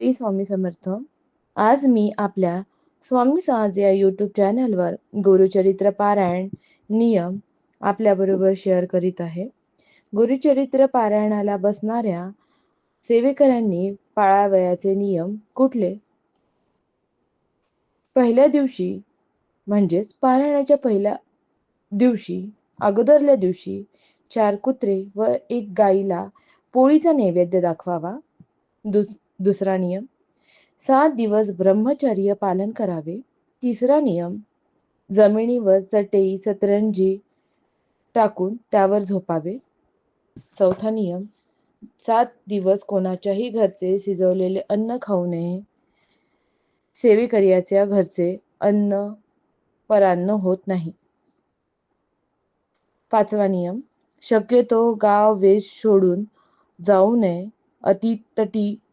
श्री स्वामी समर्थ. आज मी आपल्या स्वामी सहज या यूट्यूब चॅनलवर गुरुचरित्र पारायण नियम आपल्याबरोबर शेअर करीत आहे. गुरुचरित्र पारायणाला बसणाऱ्या सेवेकरांनी पाळावयाचे नियम कुठले? पहिल्या दिवशी म्हणजेच पारायणाच्या पहिल्या दिवशी अगोदरल्या दिवशी चार कुत्रे व एक गाईला पोळीचा नैवेद्य दाखवावा. दुस दुसरा नियम सात दिवस ब्रह्मचर्य पालन करावे. तिसरा नियम जमिनीवर चटई सतरंजी टाकून त्यावर झोपावे. चौथा नियम सात दिवस कोणाच्याही घरचे शिजवलेले अन्न खाऊ नये. सेवेकर्याच्या घरचे अन्न परान्न होत नाही. पाचवा नियम शक्यतो गाव वेश सोडून जाऊ नये.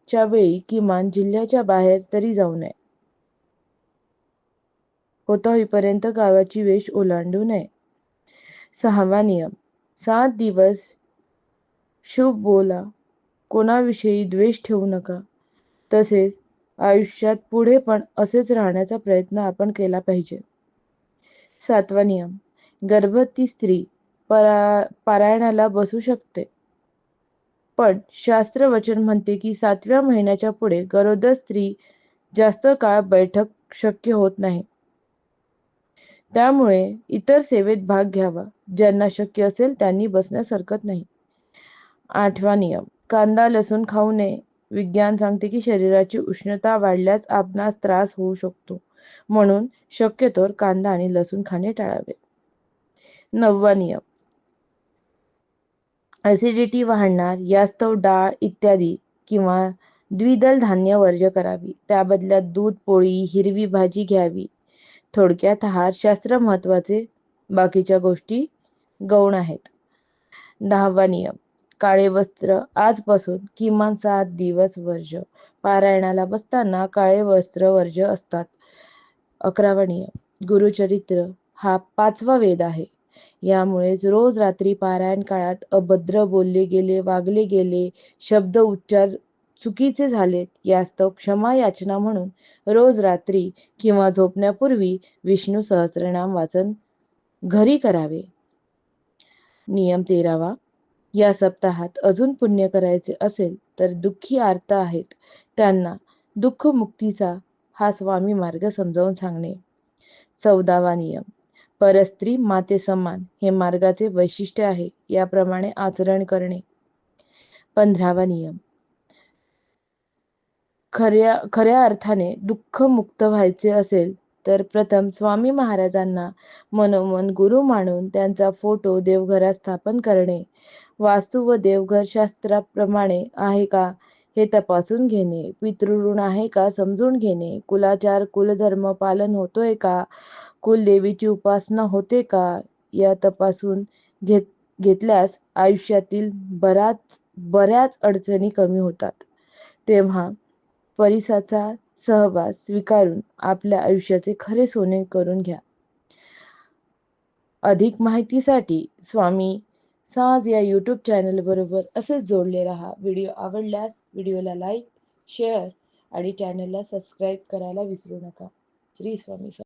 च्या वेळी किमान जिल्ह्याच्या बाहेर तरी जाऊ नये. होता होईपर्यंत गावाची वेश ओलांडू नये. सहावा नियम. सात दिवस शुभ बोला. कोणाविषयी द्वेष ठेवू नका. तसेच आयुष्यात पुढे पण असेच राहण्याचा प्रयत्न आपण केला पाहिजे. सातवा नियम. गर्भवती स्त्री परा पारायणाला बसू शकते. पण शास्त्र वचन म्हणते की सातव्या महिन्याच्या पुढे गरोदर स्त्री जास्त काळ बैठक शक्य होत नाही. त्यामुळे इतर सेवेत भाग घ्यावा. ज्यांना शक्य असेल त्यांनी बसण्यास हरकत नाही. आठवा नियम. कांदा लसूण खाऊ नये. विज्ञान सांगते की शरीराची उष्णता वाढल्यास आपणास त्रास होऊ शकतो. म्हणून शक्यतोवर कांदा आणि लसूण खाणे टाळावे. नववा नियम. ऍसिडिटी वाढणार यास्तव डाळ इत्यादी किंवा द्विदल धान्य वर्ज्य करावी. त्या बदल्यात दूध पोळी हिरवी भाजी घ्यावी. थोडक्यात आहार शास्त्र महत्त्वाचे बाकीच्या गोष्टी गौण आहेत. दहावा नियम काळे वस्त्र आजपासून किमान सात दिवस वर्ज. पारायणाला बसताना काळे वस्त्र वर्ज असतात. अकरावा नियम गुरुचरित्र हा पाचवा वेद आहे. यामुळेच रोज रात्री पारायण काळात अभद्र बोलले गेले वागले गेले शब्द उच्चार चुकीचे झालेत यास्तव क्षमा याचना म्हणून रोज रात्री किंवा झोपण्यापूर्वी विष्णू सहस्रनाम वाचन घरी करावे. नियम तेरावा. या सप्ताहात अजून पुण्य करायचे असेल तर दुःखी आर्त आहेत. त्यांना दुःख मुक्तीचा हा स्वामी मार्ग समजावून सांगणे. चौदावा नियम. परस्त्री माते समान हे मार्गाचे वैशिष्ट्य आहे याप्रमाणे आचरण करणे. पंधरावा नियम. खऱ्या खऱ्या अर्थाने दुःख मुक्त व्हायचे असेल तर प्रथम स्वामी महाराजांना मनोमन गुरु मानून त्यांचा फोटो देवघरात स्थापन करणे. वास्तू व देवघर शास्त्राप्रमाणे आहे का हे तपासून घेणे. पितृऋण आहे का समजून घेणे. कुलाचार कुलधर्म पालन होतोय का? कुलदेवीची उपासना होते का या तपासून घेत घेतल्यास आयुष्यातील बराच बऱ्याच अडचणी कमी होतात. तेव्हा परिसाचा सहवास स्वीकारून आपल्या आयुष्याचे खरे सोने करून घ्या. अधिक माहितीसाठी स्वामी साज या यूट्यूब चॅनल बरोबर असेच जोडले राहा. व्हिडिओ आवडल्यास व्हिडिओला लाईक शेअर आणि चॅनलला सबस्क्राईब करायला विसरू नका. श्री स्वामी